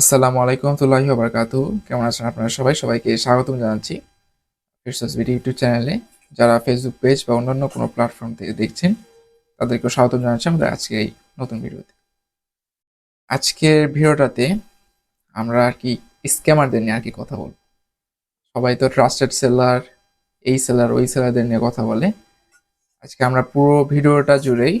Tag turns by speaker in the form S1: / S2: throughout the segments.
S1: আসসালামু আলাইকুম রহমতুল্লাহি বারকাতু কেমন আছেন আপনারা সবাই? সবাইকে স্বাগতম জানাচ্ছি ফিরসস বিডি ইউটিউব চ্যানেলে যারা ফেসবুক পেজ বা অন্যান্য কোনো প্ল্যাটফর্ম থেকে দেখছেন, তাদেরকেও স্বাগতম জানাচ্ছি আমাদের আজকে এই নতুন ভিডিওতে আজকের ভিডিওটাতে আমরা আর কি স্ক্যামারদের নিয়ে আর কি কথা বলব। সবাই তো ট্রাস্টেড সেলার এই সেলার ওই সেলারদের নিয়ে কথা বলে। আজকে আমরা পুরো ভিডিওটা জুড়েই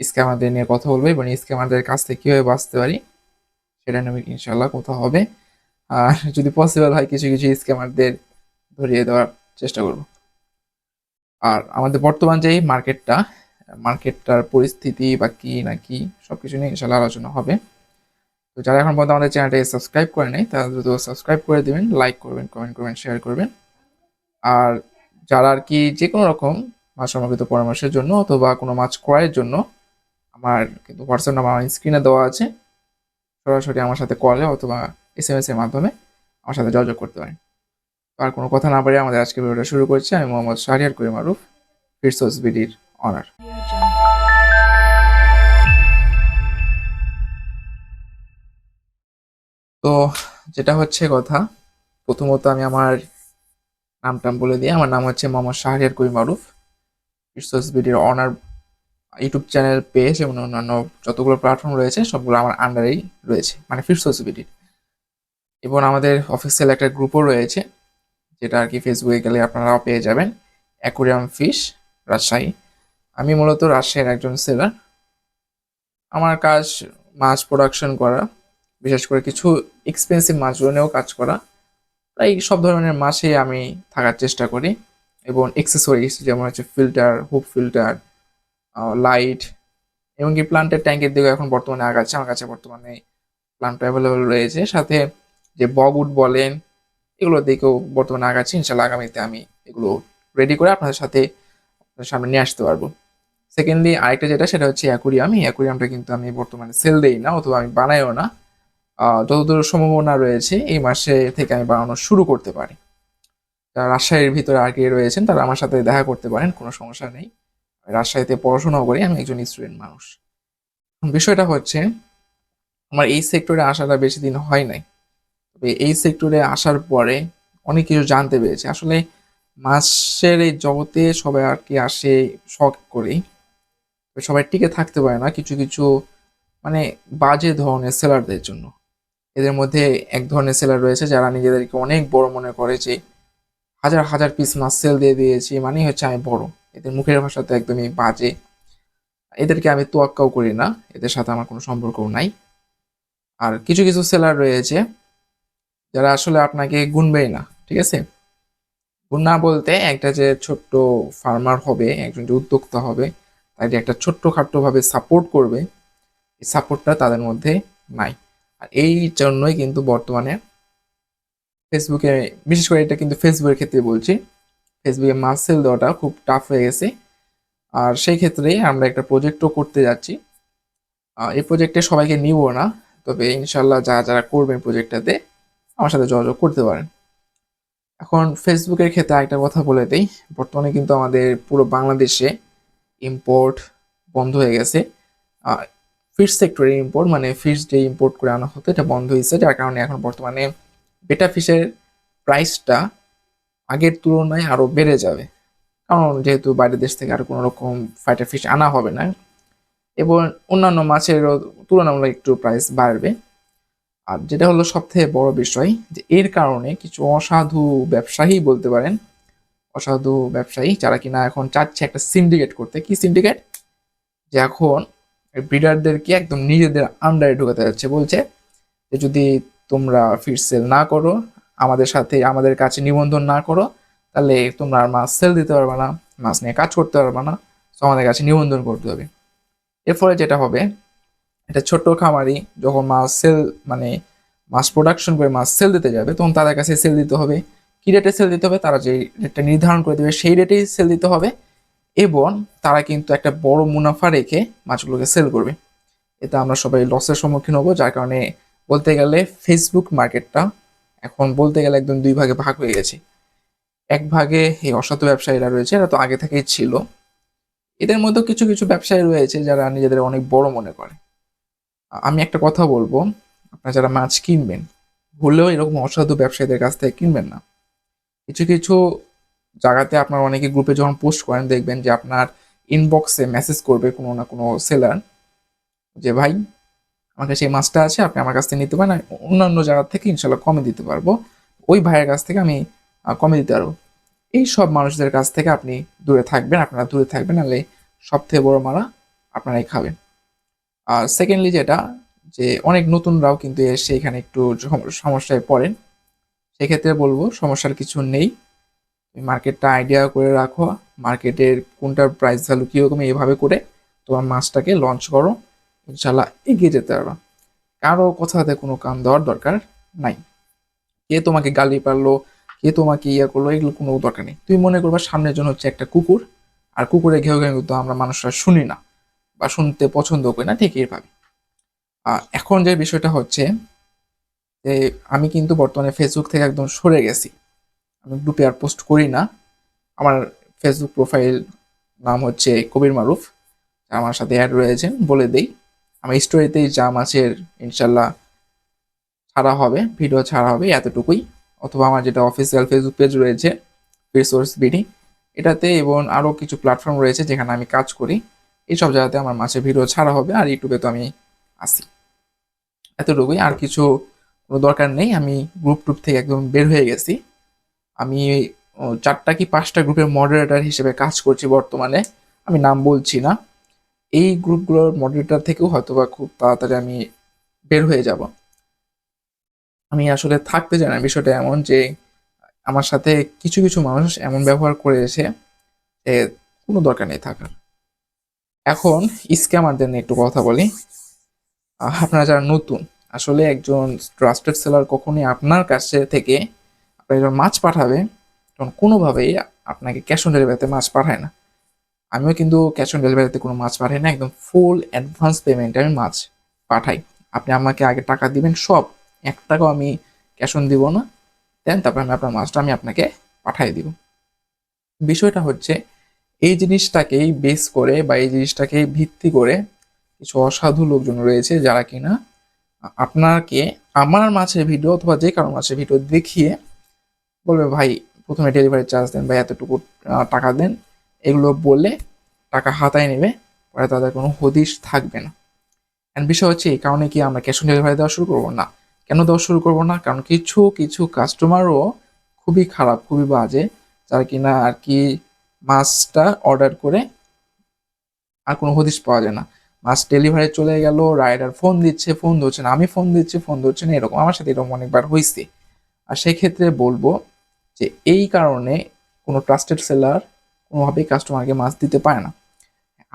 S1: স্ক্যামারদের নিয়ে কথা বলব এবং স্ক্যামারদের কাছ থেকে কীভাবে বাঁচতে পারি নিয়ে ইনশাল্লাহ কোথাও হবে। আর যদি পসিবল হয় কিছু কিছু স্ক্যামারদের ধরিয়ে দেওয়ার চেষ্টা করব। আর আমাদের বর্তমান যে মার্কেটটা মার্কেটটার পরিস্থিতি বা কি না কি সব কিছু নিয়ে ইনশাল্লাহ আলোচনা হবে। তো যারা এখন পর্যন্ত আমাদের চ্যানেলটাকে সাবস্ক্রাইব করে নেই, তারা দ্রুত সাবস্ক্রাইব করে দেবেন লাইক করবেন কমেন্ট করবেন শেয়ার করবেন। আর যারা আর কি যে কোনো রকম মাছ সম্পর্কিত পরামর্শের জন্য অথবা কোনো মাছ ক্রয়ের জন্য, আমার কিন্তু হোয়াটসঅ্যাপ নাম্বার আমার স্ক্রিনে দেওয়া আছে। সরাসরি আমার সাথে কলে অথবা এস এম এর মাধ্যমে আমার সাথে যোগাযোগ করতে পারেন। আর কোনো কথা না বলে আমাদের আজকে ভিডিওটা শুরু করছি। আমি মোহাম্মদ শাহরিয়ার করিম মারুফ ফিরসোস বিডির অনার তো যেটা হচ্ছে কথা, প্রথমত আমি আমার নামটাম বলে দিই। আমার নাম হচ্ছে মোহাম্মদ শাহরিয়ার করিম মারুফ ফিরসোস বিডির অনার ইউটিউব চ্যানেল পেজ এবং অন্যান্য যতগুলো প্ল্যাটফর্ম রয়েছে, সবগুলো আমার আন্ডারেই রয়েছে মানে ফিশ সোসাইটির এবং আমাদের অফিসিয়াল একটা গ্রুপও রয়েছে, যেটা আর কি ফেসবুকে গেলে আপনারাও পেয়ে যাবেন। Aquarium fish Rajshahi. আমি মূলত রাজশাহীর একজন সেলার আমার কাজ মাছ প্রোডাকশন করা, বিশেষ করে কিছু এক্সপেন্সিভ মাছগুলো নিয়েও কাজ করা। প্রায় সব ধরনের মাছই আমি থাকার চেষ্টা করি। এবং এক্সেসরিজ যেমন হচ্ছে ফিল্টার হুপ ফিল্টার লাইট এমনকি প্লান্টের ট্যাঙ্কের দিকেও এখন বর্তমানে আগাচ্ছে, আমার কাছে বর্তমানে প্লান্ট অ্যাভেলেবল রয়েছে। সাথে যে বগউড বলেন, এগুলোর দিকেও বর্তমানে আগাচ্ছি। ইনশাল্লাহ আগামীতে আমি এগুলো রেডি করে আপনাদের সাথে আপনাদের সামনে নিয়ে আসতে পারব। সেকেন্ডলি আরেকটা যেটা, সেটা হচ্ছে অ্যাকুরিয়াম এই অ্যাকুরিয়ামটা কিন্তু আমি বর্তমানে সেল দেই না, অথবা আমি বানাইও না। যতদূর সম্ভাবনা রয়েছে, এই মাসে থেকে আমি বানানো শুরু করতে পারি। রাজশাহীর ভিতরে আর কি রয়েছেন, তারা আমার সাথে দেখা করতে পারেন, কোনো সমস্যা নেই। রাজশাহীতে পড়াশোনাও করি, আমি একজন স্টুডেন্ট মানুষ। বিষয়টা হচ্ছে, আমার এই সেক্টরে আসাটা বেশি দিন হয় নাই। তবে এই সেক্টরে আসার পরে অনেক কিছু জানতে পেরেছি। আসলে মাসের এই জগতে সবাই আর কি আসে শখ করে সবাই টিকে থাকতে পারে না কিছু কিছু মানে বাজে ধরনের সেলারদের জন্য। এদের মধ্যে এক ধরনের সেলার রয়েছে যারা নিজেদেরকে অনেক বড় মনে করে যে, হাজার হাজার পিস মাছ সেল দিয়ে দিয়েছি, মানেই হচ্ছে আমি বড়। এদের মুখের ভাষা তো একদমই বাজে। এদেরকে আমি তোয়াক্কাও করি না, এদের সাথে আমার কোনো সম্পর্কও নাই। আর কিছু কিছু সেলার রয়েছে, যারা আসলে আপনাকে গুনবেই না, ঠিক আছে? গুণ না বলতে একটা যে ছোট্ট ফার্মার হবে, একজন যে উদ্যোক্তা হবে তাই একটা ছোট্ট ভাবে সাপোর্ট করবে, এই সাপোর্টটা তাদের মধ্যে নাই। আর এই জন্যই কিন্তু বর্তমানে ফেসবুকে বিশেষ করে এটা কিন্তু ফেসবুকের ক্ষেত্রে বলছি ফেসবুকে মাস সেল দেওয়াটা খুব টাফ হয়ে গেছে। আর সেই ক্ষেত্রে আমরা একটা প্রজেক্টও করতে যাচ্ছি। এই প্রজেক্টে সবাইকে নিব না, তবে ইনশাল্লাহ যারা যারা করবেন প্রজেক্টটাতে আমার সাথে যোগাযোগ করতে পারেন। এখন ফেসবুকের ক্ষেত্রে একটা কথা বলে দিই, বর্তমানে কিন্তু আমাদের পুরো বাংলাদেশে ইম্পোর্ট বন্ধ হয়ে গেছে। ফিশ সেক্টরে ইম্পোর্ট মানে ফিশ যে ইম্পোর্ট করে আনা হতো, এটা বন্ধ হয়েছে, যার কারণে এখন বর্তমানে বেটা ফিশের প্রাইসটা আগের তুলনায় আরও বেড়ে যাবে। কারণ যেহেতু বাইরের দেশ থেকে আর কোনো রকম ফাইটার ফিশ আনা হবে না, এবং অন্যান্য মাছেরও তুলনামূলক একটু প্রাইস বাড়বে। আর যেটা হলো সবথেকে বড় বিষয়, যে এর কারণে কিছু অসাধু ব্যবসায়ী বলতে পারেন, অসাধু ব্যবসায়ী যারা কিনা এখন চাচ্ছে একটা সিন্ডিকেট করতে। কি সিন্ডিকেট যে এখন ব্রিডারদেরকে একদম নিজেদের আন্ডারে ঢুকাতে যাচ্ছে। বলছে যে যদি তোমরা ফিট সেল না করো আমাদের সাথে, আমাদের কাছে নিবন্ধন না করো, তাহলে তোমরা আর মাছ সেল দিতে পারবে না, মাছ নিয়ে কাজ করতে পারবে না। তো আমাদের কাছে নিবন্ধন করতে হবে। এর ফলে যেটা হবে, এটা ছোট্ট খামারি যখন মাছ সেল মানে মাছ প্রোডাকশন করে মাছ সেল দিতে যাবে, তখন তাদের কাছে সেল দিতে হবে। কী রেটে সেল দিতে হবে? তারা যে রেটটা নির্ধারণ করে দেবে, সেই রেটেই সেল দিতে হবে। এবং তারা কিন্তু একটা বড় মুনাফা রেখে মাছগুলোকে সেল করবে। এতে আমরা সবাই লসের সম্মুখীন হব, যার কারণে বলতে গেলে ফেসবুক মার্কেটটা এখন বলতে গেলে একদম দুই ভাগে ভাগ হয়ে গেছে। এক ভাগে এই অসাধু ব্যবসায়ীরা রয়েছে, এরা তো আগে থেকেই ছিল। এদের মধ্যে কিছু কিছু ব্যবসায়ী রয়েছে যারা নিজেদের অনেক বড় মনে করে। আমি একটা কথা বলব, আপনারা যারা মাছ কিনবেন, ভুলেও এরকম অসাধু ব্যবসায়ীদের কাছ থেকে কিনবেন না। কিছু কিছু জায়গাতে আপনার অনেকে গ্রুপে যখন পোস্ট করেন, দেখবেন যে আপনার ইনবক্সে মেসেজ করবে কোনো না কোনো সেলার যে, ভাই আমার কাছে এই মাছটা আছে, আপনি আমার কাছ থেকে নিতে পারেন অন্যান্য জায়গা থেকে ইনশাল্লাহ কমে দিতে পারব। ওই ভাইয়ের কাছ থেকে আমি কমে দিতে পারব। এই সব মানুষদের কাছ থেকে আপনি দূরে থাকবেন, আপনারা দূরে থাকবেন, নাহলে সব থেকে বড় মারা আপনারাই খাবেন। আর সেকেন্ডলি যেটা, যে অনেক নতুনরাও কিন্তু এসে এখানে একটু সমস্যায় পড়েন। সেক্ষেত্রে বলব, সমস্যার কিছু নেই। মার্কেটটা আইডিয়া করে রাখো। মার্কেটের কোনটার প্রাইস ভ্যালু কীরকম, এইভাবে করে তোমার মাছটাকে লঞ্চ করো। ইনশাল্লাহ এগিয়ে যেতে পারবা। কারও কথাতে কোনো কান দেওয়ার দরকার নাই। কে তোমাকে গালি পারল, কে তোমাকে ইয়ে করল, এগুলো কোনো দরকার নেই। তুমি মনে করবা সামনের জন্য হচ্ছে একটা কুকুর, আর কুকুরে ঘেউ ঘেউ কিন্তু আমরা মানুষরা শুনি না বা শুনতে পছন্দ করি না, ঠিক এইভাবে এখন যে বিষয়টা হচ্ছে যে আমি কিন্তু বর্তমানে ফেসবুক থেকে একদম সরে গেছি। আমি গ্রুপে আর পোস্ট করি না। আমার ফেসবুক প্রোফাইল নাম হচ্ছে কবির মারুফ। আমার সাথে অ্যাড রয়েছেন বলে দেই। আমার স্টোরিতেই যা মাছের, ইনশাল্লাহ ছাড়া হবে ভিডিও ছাড়া হবে এতটুকুই। অথবা আমার যেটা অফিসিয়াল ফেসবুক পেজ রয়েছে রিসোর্স বিডি এটাতে এবং আরও কিছু প্ল্যাটফর্ম রয়েছে যেখানে আমি কাজ করি। এইসব জায়গাতে আমার মাছের ভিডিও ছাড়া হবে আর ইউটিউবে তো আমি আসি এতটুকুই, আর কিছু কোনো দরকার নেই, আমি গ্রুপ টুপ থেকে একদম বের হয়ে গেছি। আমি চারটা কি পাঁচটা গ্রুপের মডারেটর হিসেবে কাজ করছি বর্তমানে, আমি নাম বলছি না। এই গ্রুপগুলোর মডারেটর থেকেও হয়তো বা খুব তাড়াতাড়ি আমি বের হয়ে যাব। আমি আসলে থাকতে চাই না, বিষয়টা এমন যে আমার সাথে কিছু কিছু মানুষ এমন ব্যবহার করেছে যে কোনো দরকার নেই থাকার। এখন স্ক্যামারদের নিয়ে একটু কথা বলি। আপনারা যারা নতুন, আসলে একজন ট্রাস্টেড সেলার কখনই আপনার কাছে থেকে আপনার যখন মাছ পাঠাবে, তখন কোনোভাবেই আপনাকে ক্যাশ অন ডেলিভারিতে মাছ পাঠায় না। আমিও কিন্তু ক্যাশ অন ডেলিভারিতে কোনো মাছ পাঠাই না, একদম ফুল অ্যাডভান্স পেমেন্টে আমি মাছ পাঠাই। আপনি আমাকে আগে টাকা দিবেন সব, এক টাকাও আমি ক্যাশ অন দিব না দেন তারপর আমি আপনার মাছটা আমি আপনাকে পাঠিয়ে দিব। বিষয়টা হচ্ছে, এই জিনিসটাকেই বেস করে বা এই জিনিসটাকে ভিত্তি করে কিছু অসাধু লোকজন রয়েছে যারা কিনা আপনাকে আমার মাছের ভিডিও অথবা যে কারও মাছের ভিডিও দেখিয়ে বলবে, ভাই, প্রথমে ডেলিভারি চার্জ দেন বা এতটুকু টাকা দেন। এগুলো বলে টাকা হাতায় নেবে, পরে তাদের কোনো হদিশ থাকবে না। অ্যান্ড বিষয় হচ্ছে এই কারণে কি আমরা ক্যাশ অন ডেলিভারি দেওয়া শুরু করব? না। কেন দেওয়া শুরু করব না? কারণ কিছু কিছু কাস্টমারও খুবই খারাপ, খুবই বাজে, যারা কিনা আর কি মাছটা অর্ডার করে আর কোনো হদিশ পাওয়া যায় না। মাছ ডেলিভারি চলে গেল রাইডার ফোন দিচ্ছে ফোন ধরছে না। আমি ফোন দিচ্ছি ফোন ধরছে না, এরকম আমার সাথে এরকম অনেকবার হয়েছে আর সেক্ষেত্রে বলব যে এই কারণে কোনো ট্রাস্টেড সেলার কোনোভাবেই কাস্টমারকে মাছ দিতে পারে না।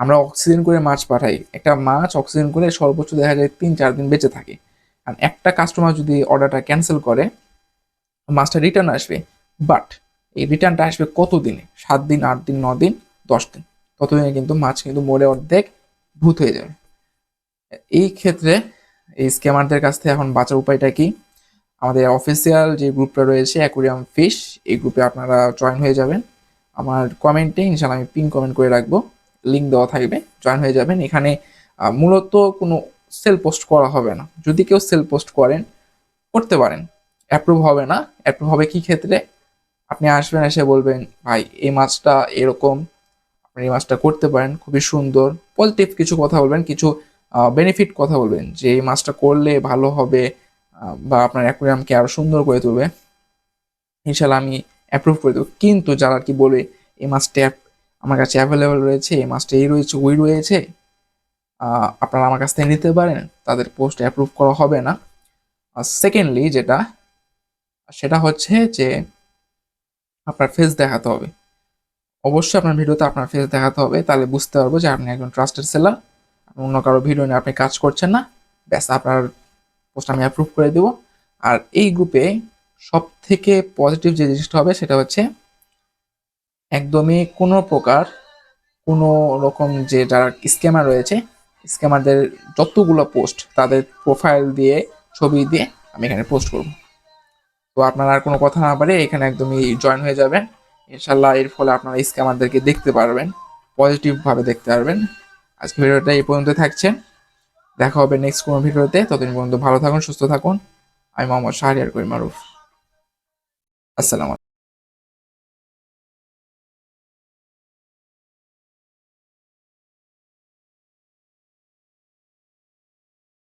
S1: আমরা অক্সিজেন করে মাছ পাঠাই। একটা মাছ অক্সিজেন করে সর্বোচ্চ দেখা যায় তিন চার দিন বেঁচে থাকে। আর একটা কাস্টমার যদি অর্ডারটা ক্যান্সেল করে মাছটা রিটার্ন আসবে। বাট এই রিটার্নটা আসবে কত দিনে সাত দিন, আট দিন, ন দিন, দশ দিন। ততদিনে কিন্তু মাছ কিন্তু মরে অর্ধেক ভূত হয়ে যাবে। এই ক্ষেত্রে এই স্ক্যামারদের কাছ থেকে এখন বাঁচার উপায়টা কি? আমাদের অফিসিয়াল যে গ্রুপটা রয়েছে অ্যাকুরিয়াম ফিশ এই গ্রুপে আপনারা জয়েন হয়ে যাবেন। আমার কমেন্টে ইনশাল্লাহ আমি পিন কমেন্ট করে রাখব। লিঙ্ক দেওয়া থাকবে জয়েন হয়ে যাবেন। এখানে মূলত কোনো সেল পোস্ট করা হবে না। যদি কেউ সেল পোস্ট করেন, করতে পারেন। অ্যাপ্রুভ হবে না। অ্যাপ্রুভ হবে কি ক্ষেত্রে? আপনি আসবেন, এসে বলবেন, ভাই, এই মাছটা এরকম। আপনি এই মাছটা করতে পারেন। খুবই সুন্দর। পজিটিভ কিছু কথা বলবেন, কিছু বেনিফিট কথা বলবেন। যে এই মাছটা করলে ভালো হবে বা আপনার অ্যাকুরিয়ামকে আরও সুন্দর করে তুলবে। ইনশাল্লাহ আমি অ্যাপ্রুভ করে দেবো। কিন্তু যারা আর কি বলে, এই মাছটা আমার কাছে অ্যাভেলেবেল রয়েছে, এই মাছটা এই রয়েছে, ওই রয়েছে আপনারা আমার কাছ থেকে নিতে পারেন। তাদের পোস্ট অ্যাপ্রুভ করা হবে না। আর সেকেন্ডলি যেটা, সেটা হচ্ছে যে আপনার ফেস দেখাতে হবে। অবশ্যই আপনার ভিডিওতে আপনার ফেস দেখাতে হবে। তাহলে বুঝতে পারব যে আপনি একজন ট্রাস্টেড সেলার অন্য কারও ভিডিও নিয়ে আপনি কাজ করছেন না। ব্যাস, আপনার পোস্ট আমি অ্যাপ্রুভ করে দেবো। আর এই গ্রুপে সব থেকে পজিটিভ যে জিনিসটা হবে সেটা হচ্ছে একদমই কোনো প্রকার কোনো রকম যে যারা স্ক্যামার রয়েছে স্ক্যামারদের যতগুলো পোস্ট তাদের প্রোফাইল দিয়ে, ছবি দিয়ে আমি এখানে পোস্ট করব। তো আপনারা আর কোনো কথা না পারে এখানে একদমই জয়েন হয়ে যাবেন। ইনশাল্লাহ এর ফলে আপনারা স্ক্যামারদেরকে দেখতে পারবেন পজিটিভভাবে দেখতে পারবেন। আজকে ভিডিওটা এই পর্যন্ত থাকছে। দেখা হবে নেক্সট কোনো ভিডিওতে। ততদিন পর্যন্ত ভালো থাকুন, সুস্থ থাকুন। আমি মোহাম্মদ শাহরিয়ার করিম মারুফ। আসসালাম